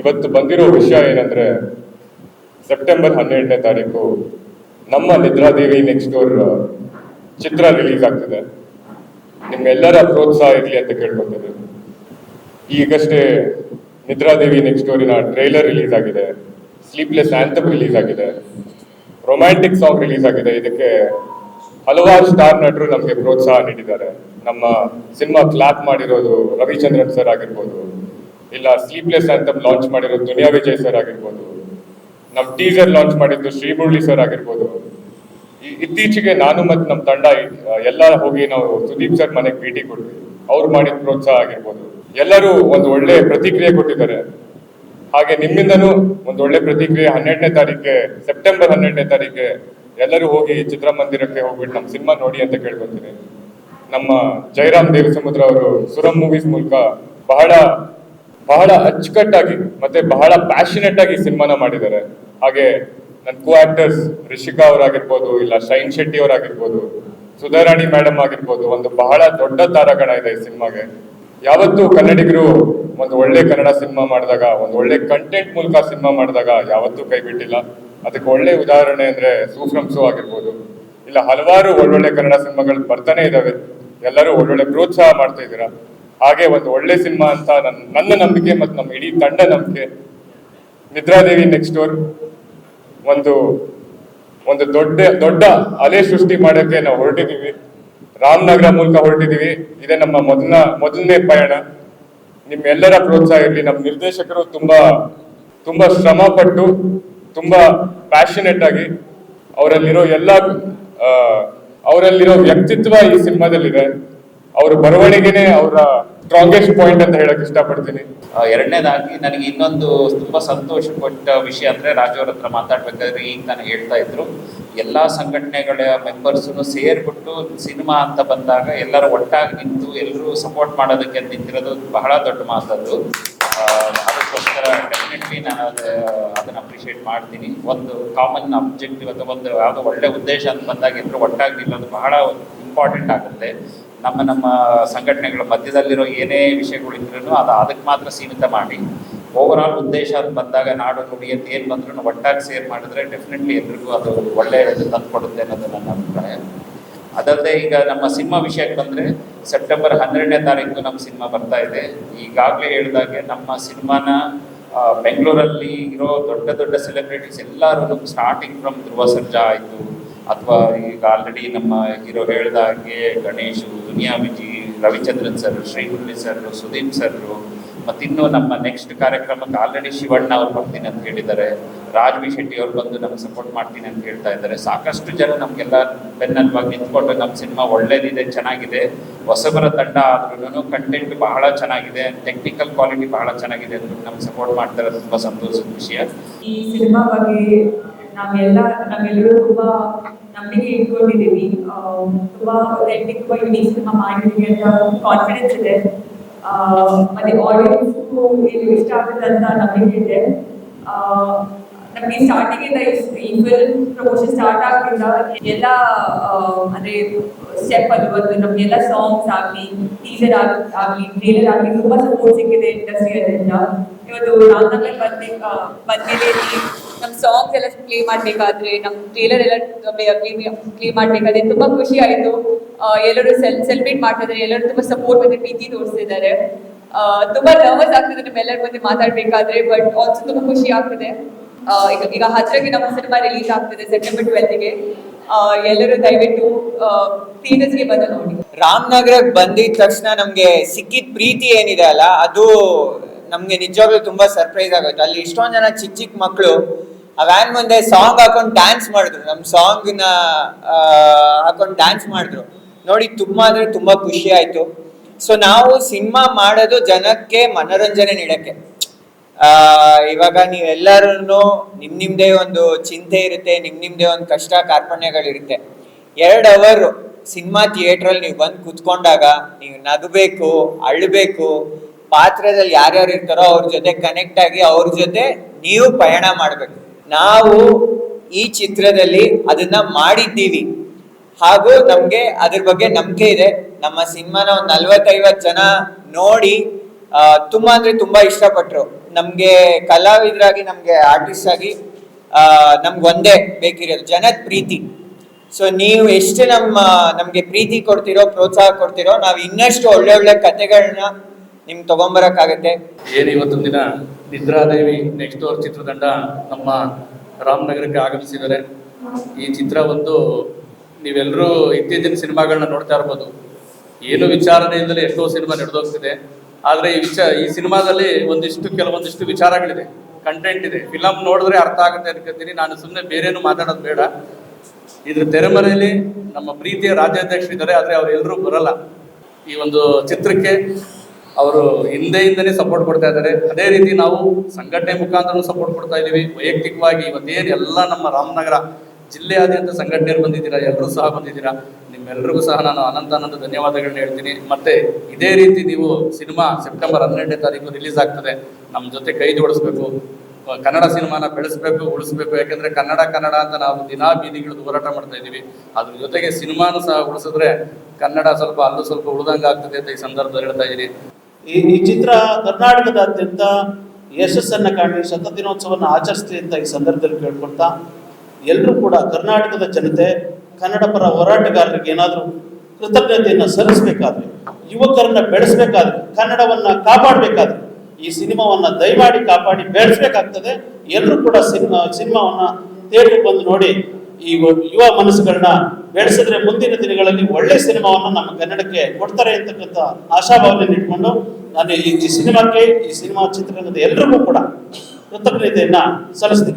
ಇವತ್ತು ಬಂದಿರೋ ವಿಷಯ ಏನಂದ್ರೆ ಸೆಪ್ಟೆಂಬರ್ ಹನ್ನೆರಡನೇ ತಾರೀಕು ನಮ್ಮ ನಿದ್ರಾದೇವಿ ನೆಕ್ಸ್ಟ್ ಡೋರ್ ಚಿತ್ರ ರಿಲೀಸ್ ಆಗ್ತಿದೆ. ನಿಮ್ಮೆಲ್ಲರ ಪ್ರೋತ್ಸಾಹ ಇರಲಿ ಅಂತ ಕೇಳ್ಕೊತೇನೆ ಈಗಷ್ಟೇ ನಿದ್ರಾದೇವಿ ನೆಕ್ಸ್ಟ್ ಡೋರಿನ ಟ್ರೈಲರ್ ರಿಲೀಸ್ ಆಗಿದೆ. ಸ್ಲೀಪ್ಲೆಸ್ ಆಂಥಮ್ ರಿಲೀಸ್ ಆಗಿದೆ. ರೊಮ್ಯಾಂಟಿಕ್ ಸಾಂಗ್ ರಿಲೀಸ್ ಆಗಿದೆ. ಇದಕ್ಕೆ ಹಲವಾರು ಸ್ಟಾರ್ ನಟರು ನಮಗೆ ಪ್ರೋತ್ಸಾಹ ನೀಡಿದ್ದಾರೆ. ನಮ್ಮ ಸಿನಿಮಾ ಕ್ಲಾಪ್ ಮಾಡಿರೋದು ರವಿಚಂದ್ರನ್ ಸರ್ ಆಗಿರ್ಬೋದು ಇಲ್ಲ ಸ್ಲೀಪ್ಲೆಸ್ ಅಂತ ಲಾಂಚ್ ಮಾಡಿರೋ ದುನಿಯಾ ವಿಜಯ್ ಸರ್ ಆಗಿರ್ಬೋದು. ನಮ್ಮ ಟೀಸರ್ ಲಾಂಚ್ ಮಾಡಿದ್ದು ಶ್ರೀಮುರಳಿ ಸರ್ ಆಗಿರ್ಬೋದು. ಇತ್ತೀಚೆಗೆ ನಾನು ಮತ್ತು ನಮ್ಮ ತಂಡ ಎಲ್ಲ ಹೋಗಿ ನಾವು ಸುದೀಪ್ ಸರ್ ಮನೆಗೆ ಭೇಟಿ ಕೊಟ್ವಿ. ಅವ್ರು ಮಾಡಿದ ಪ್ರೋತ್ಸಾಹ ಆಗಿರ್ಬೋದು. ಎಲ್ಲರೂ ಒಂದು ಒಳ್ಳೆ ಪ್ರತಿಕ್ರಿಯೆ ಕೊಟ್ಟಿದ್ದಾರೆ. ಹಾಗೆ ನಿಮ್ಮಿಂದನೂ ಒಂದು ಒಳ್ಳೆ ಪ್ರತಿಕ್ರಿಯೆ ಹನ್ನೆರಡನೇ ತಾರೀಕೆ ಸೆಪ್ಟೆಂಬರ್ ಹನ್ನೆರಡನೇ ತಾರೀಕೆ ಎಲ್ಲರೂ ಹೋಗಿ ಚಿತ್ರಮಂದಿರಕ್ಕೆ ಹೋಗ್ಬಿಟ್ಟು ನಮ್ಮ ಸಿನಿಮಾ ನೋಡಿ ಅಂತ ಕೇಳ್ಕೊತೀನಿ. ನಮ್ಮ ಜಯರಾಮ್ ದೇವಸಮುದ್ರ ಅವರು ಸುರಂ ಮೂವೀಸ್ ಮೂಲಕ ಬಹಳ ಬಹಳ ಅಚ್ಚುಕಟ್ಟಾಗಿ ಮತ್ತೆ ಬಹಳ ಪ್ಯಾಷನೆಟ್ ಆಗಿ ಸಿನಿಮಾನ ಮಾಡಿದ್ದಾರೆ. ಹಾಗೆ ನನ್ನ ಕೋ ಆಕ್ಟರ್ಸ್ ರಿಷಿಕಾ ಅವರಾಗಿರ್ಬೋದು, ಇಲ್ಲ ಶೈನ್ ಶೆಟ್ಟಿ ಅವರಾಗಿರ್ಬೋದು, ಸುಧಾರಾಣಿ ಮೇಡಮ್ ಆಗಿರ್ಬೋದು, ಒಂದು ಬಹಳ ದೊಡ್ಡ ತಾರಾಗಣ ಇದೆ ಈ ಸಿನಿಮಾಗೆ. ಯಾವತ್ತೂ ಕನ್ನಡಿಗರು ಒಂದು ಒಳ್ಳೆ ಕನ್ನಡ ಸಿನಿಮಾ ಮಾಡಿದಾಗ, ಒಂದು ಒಳ್ಳೆ ಕಂಟೆಂಟ್ ಮೂಲಕ ಸಿನಿಮಾ ಮಾಡಿದಾಗ ಯಾವತ್ತೂ ಕೈ ಬಿಟ್ಟಿಲ್ಲ. ಅದಕ್ಕೆ ಒಳ್ಳೆ ಉದಾಹರಣೆ ಅಂದ್ರೆ ಸೂಫ್ರಮ್ ಸೋ ಆಗಿರ್ಬೋದು. ಇಲ್ಲ ಹಲವಾರು ಒಳ್ಳೊಳ್ಳೆ ಕನ್ನಡ ಸಿನಿಮಾಗಳು ಬರ್ತಾನೆ ಇದ್ದಾವೆ ಎಲ್ಲರೂ ಒಳ್ಳೊಳ್ಳೆ ಪ್ರೋತ್ಸಾಹ ಮಾಡ್ತಾ ಇದ್ದೀರಾ? ಹಾಗೆ ಒಂದು ಒಳ್ಳೆ ಸಿನಿಮಾ ಅಂತ ನನ್ನ ನನ್ನ ನಂಬಿಕೆ ಮತ್ತು ನಮ್ಮ ಇಡೀ ತಂಡ ನಂಬಿಕೆ. ನಿದ್ರಾದೇವಿ ನೆಕ್ಸ್ಟ್ ಡೋರ್ ಒಂದು ಒಂದು ದೊಡ್ಡ ದೊಡ್ಡ ಅಲೆ ಸೃಷ್ಟಿ ಮಾಡೋಕ್ಕೆ ನಾವು ಹೊರಟಿದ್ದೀವಿ. ರಾಮನಗರ ಮೂಲಕ ಹೊರಟಿದ್ದೀವಿ. ಇದೇ ನಮ್ಮ ಮೊದಲ ಮೊದಲನೇ ಪಯಣ. ನಿಮ್ಮೆಲ್ಲರ ಪ್ರೋತ್ಸಾಹ ಇರಲಿ. ನಮ್ಮ ನಿರ್ದೇಶಕರು ತುಂಬಾ ತುಂಬಾ ಶ್ರಮ ಪಟ್ಟು ತುಂಬಾ ಪ್ಯಾಷನೆಟ್ ಆಗಿ ಅವರಲ್ಲಿರೋ ಎಲ್ಲ ಅವರಲ್ಲಿರೋ ವ್ಯಕ್ತಿತ್ವ ಈ ಸಿನಿಮಾದಲ್ಲಿದೆ. ಅವ್ರ ಬರವಣಿಗೆನೆ ಅವರ ಸ್ಟ್ರಾಂಗೆಸ್ಟ್ ಪಾಯಿಂಟ್ ಅಂತ ಹೇಳಕ್ ಇಷ್ಟಪಡ್ತೀನಿ. ಎರಡನೇದಾಗಿ ನನಗೆ ಇನ್ನೊಂದು ತುಂಬಾ ಸಂತೋಷ ಕೊಟ್ಟ ವಿಷಯ ಅಂದ್ರೆ ರಾಜು ಅವ್ರ ಹತ್ರ ಮಾತಾಡ್ಬೇಕಾದ್ರೆ ಈಗ ನನಗೆ ಹೇಳ್ತಾ ಇದ್ರು, ಎಲ್ಲಾ ಸಂಘಟನೆಗಳ ಮೆಂಬರ್ಸ್ನು ಸೇರ್ಬಿಟ್ಟು ಸಿನಿಮಾ ಅಂತ ಬಂದಾಗ ಎಲ್ಲರೂ ಒಟ್ಟಾಗಿ ನಿಂತು ಎಲ್ಲರೂ ಸಪೋರ್ಟ್ ಮಾಡೋದಕ್ಕೆ ನಿಂತಿರೋದು ಬಹಳ ದೊಡ್ಡ ಮಾತದ್ದು. ಅದಕ್ಕೋಸ್ಕರ ಡೆಫಿನೆಟ್ಲಿ ನಾನು ಅದು ಅದನ್ನ ಅಪ್ರಿಷಿಯೇಟ್ ಮಾಡ್ತೀನಿ. ಒಂದು ಕಾಮನ್ ಅಬ್ಜೆಕ್ಟಿವ್ ಅಥವಾ ಒಂದು ಯಾವುದೋ ಒಳ್ಳೆ ಉದ್ದೇಶ ಅಂತ ಬಂದಾಗ ಎಲ್ಲರೂ ಒಟ್ಟಾಗಿ ನಿಲ್ಲೋದು ಬಹಳ ಇಂಪಾರ್ಟೆಂಟ್ ಆಗುತ್ತೆ. ನಮ್ಮ ನಮ್ಮ ಸಂಘಟನೆಗಳ ಮಧ್ಯದಲ್ಲಿರೋ ಏನೇ ವಿಷಯಗಳಿದ್ರೂ ಅದು ಅದಕ್ಕೆ ಮಾತ್ರ ಸೀಮಿತ ಮಾಡಿ. ಓವರ್ ಆಲ್ ಉದ್ದೇಶ ಅದು ಬಂದಾಗ ನಾಡು ನುಡಿ ಅಂತ ಏನು ಬಂದ್ರೂ ಒಟ್ಟಾಗಿ ಸೇರ್ ಮಾಡಿದ್ರೆ ಡೆಫಿನೆಟ್ಲಿ ಎಲ್ರಿಗೂ ಅದು ಒಳ್ಳೆಯ ತಂದುಕೊಡುತ್ತೆ ಅನ್ನೋದು ನನ್ನ ಅಭಿಪ್ರಾಯ. ಅದಲ್ಲದೆ ಈಗ ನಮ್ಮ ಸಿನಿಮಾ ವಿಷಯಕ್ಕೆ ಬಂದರೆ ಸೆಪ್ಟೆಂಬರ್ ಹನ್ನೆರಡನೇ ತಾರೀಕು ನಮ್ಮ ಸಿನಿಮಾ ಬರ್ತಾ ಇದೆ. ಈಗಾಗಲೇ ಹೇಳಿದಾಗೆ ನಮ್ಮ ಸಿನಿಮಾನ ಬೆಂಗಳೂರಲ್ಲಿ ಇರೋ ದೊಡ್ಡ ದೊಡ್ಡ ಸೆಲೆಬ್ರಿಟೀಸ್ ಎಲ್ಲರೂ ಸ್ಟಾರ್ಟಿಂಗ್ ಫ್ರಮ್ ಧ್ರುವ ಸರ್ಜಾ ಆಯಿತು. ಅಥವಾ ಈಗ ಆಲ್ರೆಡಿ ನಮ್ಮ ಹೀರೋ ಹೇಳಿದ ಹಾಗೆ Ganesh, Duniya Viji, Ravichandran sir ಶ್ರೀಗುರ್ಲಿ sir Sudeep sir ಮತ್ತಿನ್ನು ನಮ್ಮ ನೆಕ್ಸ್ಟ್ ಕಾರ್ಯಕ್ರಮಕ್ಕೆ ಆಲ್ರೆಡಿ ಶಿವಣ್ಣ ಅವ್ರು ಬರ್ತೀನಿ ಅಂತ ಹೇಳಿದ್ದಾರೆ. ರಾಜ್ ಬಿ ಶೆಟ್ಟಿ ಅವ್ರು ಬಂದು ನಮ್ಗೆ ಸಪೋರ್ಟ್ ಮಾಡ್ತೀನಿ ಅಂತ ಹೇಳ್ತಾ ಇದ್ದಾರೆ. ಸಾಕಷ್ಟು ಜನ ನಮಗೆಲ್ಲ ಬೆನ್ನಲ್ವಾಗಿ ನಿಂತ್ಕೊಂಡು ನಮ್ಮ ಸಿನಿಮಾ ಒಳ್ಳೇದಿದೆ, ಚೆನ್ನಾಗಿದೆ. ಹೊಸಬರ ತಂಡ ಆದ್ರೂ ಕಂಟೆಂಟ್ ಬಹಳ ಚೆನ್ನಾಗಿದೆ. ಟೆಕ್ನಿಕಲ್ ಕ್ವಾಲಿಟಿ ಬಹಳ ಚೆನ್ನಾಗಿದೆ ಅಂತ ನಮ್ಗೆ ಸಪೋರ್ಟ್ ಮಾಡ್ತಾರೆ ತುಂಬ ಸಂತೋಷದ ವಿಷಯ. ಈ ಸಿನಿಮಾ ಬಗ್ಗೆ ನಾವೆಲ್ಲ ನಮ್ಮೆಲ್ಲರೂ ತುಂಬಾ ನಂಬಿಕೆ ಇಟ್ಕೊಂಡಿದ್ದೀವಿ. ತುಂಬಾ authentic, ತುಂಬಾ ಯುನೀಕ್ ಸಿನಿಮಾ ಮಾಡಿದೀವಿ ಅಂತ ಕಾನ್ಫಿಡೆನ್ಸ್ ಇದೆ. ಮತ್ತೆ ಆಡಿಯನ್ಸ್ಗೂ ಇದು ಇಷ್ಟ ಆಗುತ್ತೆ ಅಂತ ನಂಬಿಕೆ ಇದೆ. ನಮಗೆ ಸ್ಟಾರ್ಟಿಂಗ್ ಇಂದ ಈ- ಫಿಲ್ಮ್ ಪ್ರಮೋಷನ್ ಸ್ಟಾರ್ಟ್ ಆಗಿಂದ ಎಲ್ಲ ಅಂದ್ರೆ ಸ್ಟೆಪ್ ಅಲ್ಲಿ ಬಂದು ನಮ್ಗೆಲ್ಲ ಸಾಂಗ್ಸ್ ಆಗ್ಲಿ ಟೀಸರ್ ಆಗ್ಲಿ ಟ್ರೇಲರ್ ಆಗ್ಲಿ ತುಂಬಾ ಸಪೋರ್ಟ್ ಸಿಕ್ಕಿದೆ ಇಂಡಸ್ಟ್ರಿಯಲ್ಲಿಂದ ಇವತ್ತು ರಾಮನಗರ್ ಬಂದ್ಮೇಲೆ ಬಂದ್ಮೇಲೆ ನಮ್ ನಮ್ಮ ಸಾಂಗ್ಸ್ ಎಲ್ಲ ಪ್ಲೇ ಮಾಡ್ಬೇಕಾದ್ರೆ ನಮ್ಮ ಟ್ರೇಲರ್ ಎಲ್ಲ ಪ್ಲೇ ಮಾಡ್ಬೇಕಾದ್ರೆ ತುಂಬಾ ಖುಷಿ ಆಯ್ತು. ಎಲ್ಲರೂ ಸೆಲ್ ಸೆಲೆಬ್ರೇಟ್ ಮಾಡ್ತಿದ್ದಾರೆ. ಎಲ್ಲರೂ ತುಂಬಾ ಸಪೋರ್ಟ್ ಮತ್ತೆ ಪ್ರೀತಿ ತೋರಿಸ್ತಿದ್ದಾರೆ ತುಂಬಾ ನರ್ವಸ್ ಆಗ್ತಿದೆ ನಿಮ್ಮೆಲ್ಲರ ಮುಂದೆ ಮಾತಾಡ್ಬೇಕಾದ್ರೆ ಬಟ್ ಆಲ್ಸೋ ತುಂಬಾ ಖುಷಿ ಆಗ್ತಿದೆ. ಈಗ ಹತ್ರಗೆ ನಮ್ಮ ಸಿನಿಮಾ ರಿಲೀಸ್ ಆಗ್ತಿದೆ ಸೆಪ್ಟೆಂಬರ್ ಟ್ವೆಲ್ತ್ಗೆ ಎಲ್ಲರೂ ದಯವಿಟ್ಟು ಥಿಯೇಟರ್ಸ್ಗೆ ಬಂದು ನೋಡಿ. ರಾಮನಗರಕ್ಕೆ ಬಂದಿದ ತಕ್ಷಣ ನಮ್ಗೆ ಸಿಕ್ಕಿದ ಪ್ರೀತಿ ಏನಿದೆ ಅಲ್ಲ, ಅದು ನಮ್ಗೆ ನಿಜವಾಗ್ಲೂ ತುಂಬಾ ಸರ್ಪ್ರೈಸ್ ಆಗುತ್ತೆ ಅಲ್ಲಿ ಇಷ್ಟೊಂದು ಜನ ಚಿಕ್ಕ ಚಿಕ್ಕ ಮಕ್ಕಳು ಆ ವ್ಯಾನ್ ಮುಂದೆ ಸಾಂಗ್ ಹಾಕೊಂಡು ಡ್ಯಾನ್ಸ್ ಮಾಡಿದ್ರು. ನಮ್ ಸಾಂಗ್ನ ಹಾಕೊಂಡು ಡ್ಯಾನ್ಸ್ ಮಾಡಿದ್ರು. ನೋಡಿ, ತುಂಬಾ ಅಂದ್ರೆ ತುಂಬಾ ಖುಷಿ ಆಯ್ತು. ಸೊ ನಾವು ಸಿನಿಮಾ ಮಾಡೋದು ಜನಕ್ಕೆ ಮನೋರಂಜನೆ ನೀಡಕ್ಕೆ. ಆ, ಇವಾಗ ನೀವೆಲ್ಲರೂ ನಿಮ್ ನಿಮ್ದೇ ಒಂದು ಚಿಂತೆ ಇರುತ್ತೆ, ನಿಮ್ ನಿಮ್ದೇ ಒಂದು ಕಷ್ಟ ಕಾರ್ಪಣ್ಯಗಳಿರುತ್ತೆ ಎರಡ್ ಅವರ್ ಸಿನಿಮಾ ಥಿಯೇಟ್ರಲ್ಲಿ ನೀವು ಬಂದು ಕುತ್ಕೊಂಡಾಗ ನೀವು ನಗಬೇಕು, ಅಳ್ಬೇಕು, ಪಾತ್ರದಲ್ಲಿ ಯಾರ್ಯಾರು ಇರ್ತಾರೋ ಅವ್ರ ಜೊತೆ ಕನೆಕ್ಟ್ ಆಗಿ ಅವ್ರ ಜೊತೆ ನೀವು ಪಯಣ ಮಾಡ್ಬೇಕು. ನಾವು ಈ ಚಿತ್ರದಲ್ಲಿ ಅದನ್ನ ಮಾಡಿದ್ದೀವಿ. ಹಾಗೂ ನಮ್ಗೆ ಅದ್ರ ಬಗ್ಗೆ ನಂಬಿಕೆ ಇದೆ. ನಮ್ಮ ಸಿನಿಮಾನ ಒಂದ್ ನಲ್ವತ್ತೈವತ್ ಜನ ನೋಡಿ ತುಂಬಾ ಅಂದ್ರೆ ತುಂಬಾ ಇಷ್ಟಪಟ್ರು. ನಮ್ಗೆ ಕಲಾವಿದರಾಗಿ, ನಮ್ಗೆ ಆರ್ಟಿಸ್ಟ್ ಆಗಿ ನಮ್ಗೆ ಒಂದೇ ಬೇಕಿರೋದು, ಜನದ ಪ್ರೀತಿ. ಸೊ ನೀವು ಎಷ್ಟು ನಮ್ಮ, ನಮ್ಗೆ ಪ್ರೀತಿ ಕೊಡ್ತಿರೋ, ಪ್ರೋತ್ಸಾಹ ಕೊಡ್ತಿರೋ, ನಾವು ಇನ್ನಷ್ಟು ಒಳ್ಳೆ ಒಳ್ಳೆ ಕತೆಗಳನ್ನ ನಿಮ್ಗೆ ತಗೊಂಬರಕ್ಕಾಗತ್ತೆ. ಏನು ಇವತ್ತೊಂದು ದಿನ ನಿದ್ರಾದೇವಿ ನೆಕ್ಸ್ಟ್ ಅವ್ರ ಚಿತ್ರತಂಡ ನಮ್ಮ ರಾಮನಗರಕ್ಕೆ ಆಗಮಿಸಿದ್ದಾರೆ. ಈ ಚಿತ್ರ ಒಂದು ನೀವೆಲ್ಲರೂ ಇತ್ತೀಚಿನ ಸಿನಿಮಾಗಳನ್ನ ನೋಡ್ತಾ ಇರ್ಬೋದು. ಏನು ವಿಚಾರಣೆಯಿಂದಲೇ ಎಷ್ಟೋ ಸಿನಿಮಾ ನಡೆದೋಗ್ತಿದೆ. ಆದರೆ ಈ ವಿಷಯ ಈ ಸಿನಿಮಾದಲ್ಲಿ ಒಂದಿಷ್ಟು, ಕೆಲವೊಂದಿಷ್ಟು ವಿಚಾರಗಳಿದೆ. ಕಂಟೆಂಟ್ ಇದೆ. ಫಿಲಮ್ ನೋಡಿದ್ರೆ ಅರ್ಥ ಆಗುತ್ತೆ ಅನ್ಕೋತೀನಿ ನಾನು ಸುಮ್ಮನೆ ಬೇರೇನು ಮಾತಾಡೋದು ಬೇಡ. ಇದ್ರ ತೆರೆಮರೆಯಲ್ಲಿ ನಮ್ಮ ಪ್ರೀತಿಯ ರಾಜ್ಯಾಧ್ಯಕ್ಷರಿದ್ದಾರೆ ಆದರೆ ಅವರೆಲ್ಲರೂ ಬರಲ್ಲ. ಈ ಒಂದು ಚಿತ್ರಕ್ಕೆ ಅವರು ಹಿಂದೆಯಿಂದನೇ ಸಪೋರ್ಟ್ ಕೊಡ್ತಾ ಇದ್ದಾರೆ. ಅದೇ ರೀತಿ ನಾವು ಸಂಘಟನೆ ಮುಖಾಂತರ ಸಪೋರ್ಟ್ ಕೊಡ್ತಾ ಇದ್ದೀವಿ. ವೈಯಕ್ತಿಕವಾಗಿ ಇವತ್ತೇನು ಎಲ್ಲ ನಮ್ಮ ರಾಮನಗರ ಜಿಲ್ಲೆಯಾದ್ಯಂತ ಸಂಘಟನೆಯರು ಬಂದಿದ್ದೀರಾ? ಎಲ್ಲರೂ ಸಹ ಬಂದಿದ್ದೀರಾ? ನಿಮ್ಮೆಲ್ಲರಿಗೂ ಸಹ ನಾನು ಅನಂತ ಅನಂತ ಧನ್ಯವಾದಗಳನ್ನ ಹೇಳ್ತೀನಿ. ಮತ್ತೆ ಇದೇ ರೀತಿ ನೀವು ಸಿನಿಮಾ ಸೆಪ್ಟೆಂಬರ್ ಹನ್ನೆರಡನೇ ತಾರೀಕು ರಿಲೀಸ್ ಆಗ್ತದೆ. ನಮ್ಮ ಜೊತೆ ಕೈ ಜೋಡಿಸ್ಬೇಕು. ಕನ್ನಡ ಸಿನಿಮಾನ ಬೆಳೆಸಬೇಕು, ಉಳಿಸ್ಬೇಕು. ಯಾಕಂದ್ರೆ ಕನ್ನಡ ಕನ್ನಡ ಅಂತ ನಾವು ದಿನಾ ಬೀದಿಗಿಳಿದು ಹೋರಾಟ ಮಾಡ್ತಾ ಇದ್ದೀವಿ. ಅದ್ರ ಜೊತೆಗೆ ಸಿನಿಮಾನು ಸಹ ಉಳಿಸಿದ್ರೆ ಕನ್ನಡ ಸ್ವಲ್ಪ ಅಲ್ಲೂ ಸ್ವಲ್ಪ ಉಳಿದಂಗ ಆಗ್ತದೆ ಅಂತ ಈ ಸಂದರ್ಭದಲ್ಲಿ ಹೇಳ್ತಾ ಇದ್ದೀನಿ. ಈ ಈ ಚಿತ್ರ ಕರ್ನಾಟಕದಾದ್ಯಂತ ಯಶಸ್ಸನ್ನ ಕಾಣಿ ಶತ ದಿನೋತ್ಸವವನ್ನು ಅಂತ ಈ ಸಂದರ್ಭದಲ್ಲಿ ಕೇಳ್ಕೊಳ್ತಾ ಎಲ್ಲರೂ ಕೂಡ ಕರ್ನಾಟಕದ ಜನತೆ ಕನ್ನಡ ಪರ ಹೋರಾಟಗಾರರಿಗೆ ಏನಾದರೂ ಕೃತಜ್ಞತೆಯನ್ನು ಸಲ್ಲಿಸಬೇಕಾದ್ರೆ, ಯುವಕರನ್ನ ಬೆಳೆಸಬೇಕಾದ್ರೆ, ಕನ್ನಡವನ್ನ ಕಾಪಾಡಬೇಕಾದ್ರೆ, ಈ ಸಿನಿಮಾವನ್ನ ದಯಮಾಡಿ ಕಾಪಾಡಿ ಬೆಳೆಸಬೇಕಾಗ್ತದೆ. ಎಲ್ಲರೂ ಕೂಡ ಸಿನಿಮಾ, ಸಿನಿಮಾವನ್ನ ಥಿಯೇಟರ್ ಬಂದು ನೋಡಿ ಈ ಯುವ ಮನಸ್ಸುಗಳನ್ನ ಬೆಳೆಸಿದ್ರೆ ಮುಂದಿನ ದಿನಗಳಲ್ಲಿ ಒಳ್ಳೆ ಸಿನಿಮಾವನ್ನ ನಮ್ಮ ಕನ್ನಡಕ್ಕೆ ಕೊಡ್ತಾರೆ ಅಂತಕ್ಕಂಥ ಆಶಾಭಾವನೆ ಇಟ್ಕೊಂಡು ನಾನು ಈ ಈ ಸಿನಿಮಾಕ್ಕೆ, ಈ ಸಿನಿಮಾ ಚಿತ್ರರಂಗದ ಎಲ್ರಿಗೂ ಕೂಡ ಕೃತಜ್ಞತೆಯನ್ನ ಸಲ್ಲಿಸ್ತೀನಿ.